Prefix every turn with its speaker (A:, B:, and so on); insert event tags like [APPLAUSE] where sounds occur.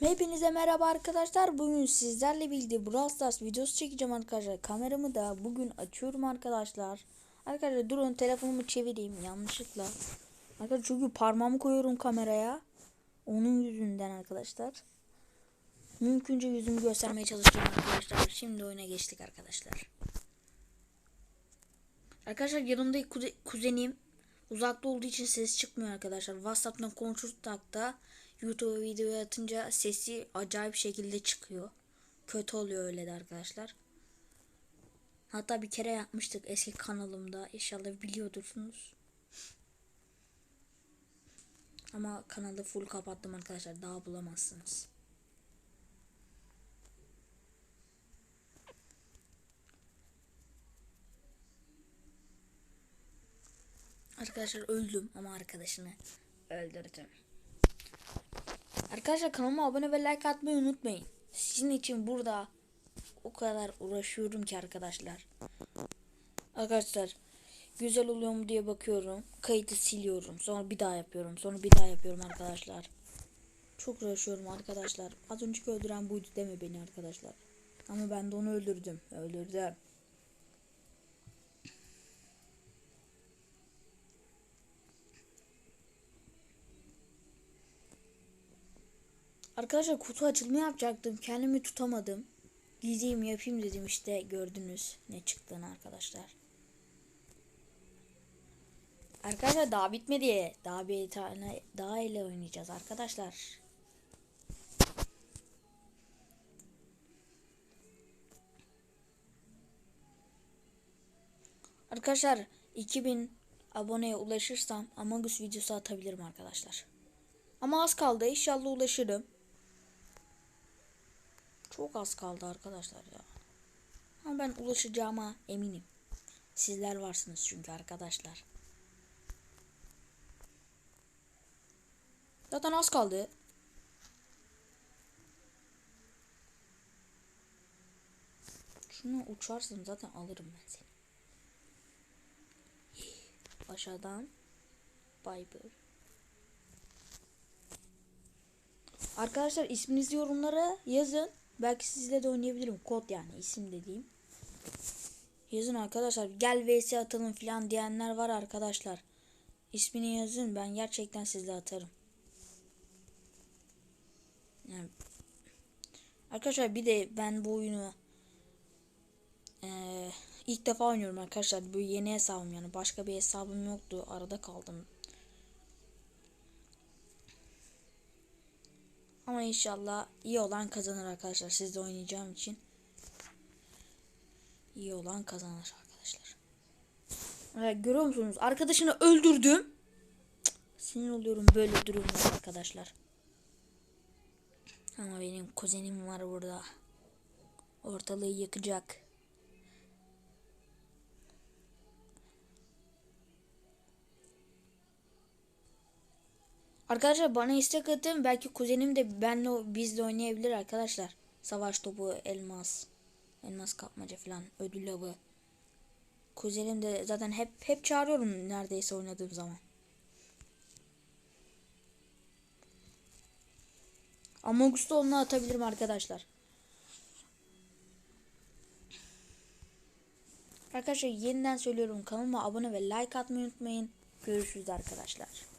A: Hepinize merhaba arkadaşlar. Bugün sizlerle birlikte Brawl Stars videosu çekeceğim arkadaşlar. Kameramı da bugün açıyorum arkadaşlar. Arkadaşlar durun telefonumu çevireyim yanlışlıkla. Arkadaşlar çünkü parmağımı koyuyorum kameraya. Onun yüzünden arkadaşlar. Mümkünce yüzümü göstermeye çalışacağım arkadaşlar. Şimdi oyuna geçtik arkadaşlar. Arkadaşlar yanımda kuze- kuzenim uzakta olduğu için ses çıkmıyor arkadaşlar. WhatsApp'tan konuşursak da YouTube videoya atınca sesi acayip şekilde çıkıyor. Kötü oluyor öyle de arkadaşlar. Hatta bir kere yapmıştık eski kanalımda. İnşallah biliyordursunuz. Ama kanalı full kapattım arkadaşlar. Daha bulamazsınız. Arkadaşlar öldüm ama arkadaşını öldürdüm. Arkadaşlar kanalıma abone ve like atmayı unutmayın. Sizin için burada o kadar uğraşıyorum ki arkadaşlar. Arkadaşlar güzel oluyor mu diye bakıyorum. Kayıtı siliyorum. Sonra bir daha yapıyorum. Sonra bir daha yapıyorum arkadaşlar. Çok uğraşıyorum arkadaşlar. Az önceki öldüren buydu deme beni arkadaşlar. Ama ben de onu öldürdüm. Öldürdüm. Arkadaşlar kutu açılımı yapacaktım. Kendimi tutamadım. Gideyim yapayım dedim işte gördünüz ne çıktığını arkadaşlar. Arkadaşlar daha bitmedi. Daha bir tane daha ile oynayacağız arkadaşlar. Arkadaşlar 2000 aboneye ulaşırsam Among Us videosu atabilirim arkadaşlar. Ama az kaldı. İnşallah ulaşırım. Çok az kaldı arkadaşlar ya. Ama ben ulaşacağıma eminim. Sizler varsınız çünkü arkadaşlar. Zaten az kaldı. Şunu uçarsın zaten alırım ben seni. [GASPS] Aşağıdan Viber. Arkadaşlar isminizi yorumlara yazın. Belki sizle de oynayabilirim. Kod yani isim dediğim. Yazın arkadaşlar. Gel vs atalım falan diyenler var arkadaşlar. İsmini yazın. Ben gerçekten sizle atarım. Yani. Arkadaşlar bir de ben bu oyunu eee, ilk defa oynuyorum arkadaşlar. Bu yeni hesabım yani. Başka bir hesabım yoktu. Arada kaldım. Ama inşallah iyi olan kazanır arkadaşlar. Sizle oynayacağım için. iyi olan kazanır arkadaşlar. Evet, görüyor musunuz? Arkadaşını öldürdüm. Sinir oluyorum böyle durumlar arkadaşlar. Ama benim kuzenim var burada. Ortalığı yakacak. Arkadaşlar bana istek atın. Belki kuzenim de benle bizle oynayabilir arkadaşlar. Savaş topu, elmas, elmas kapmaca falan, ödül avı. Kuzenim de zaten hep hep çağırıyorum neredeyse oynadığım zaman. Among Us'ta onunla atabilirim arkadaşlar. Arkadaşlar yeniden söylüyorum kanalıma abone ve like atmayı unutmayın. Görüşürüz arkadaşlar.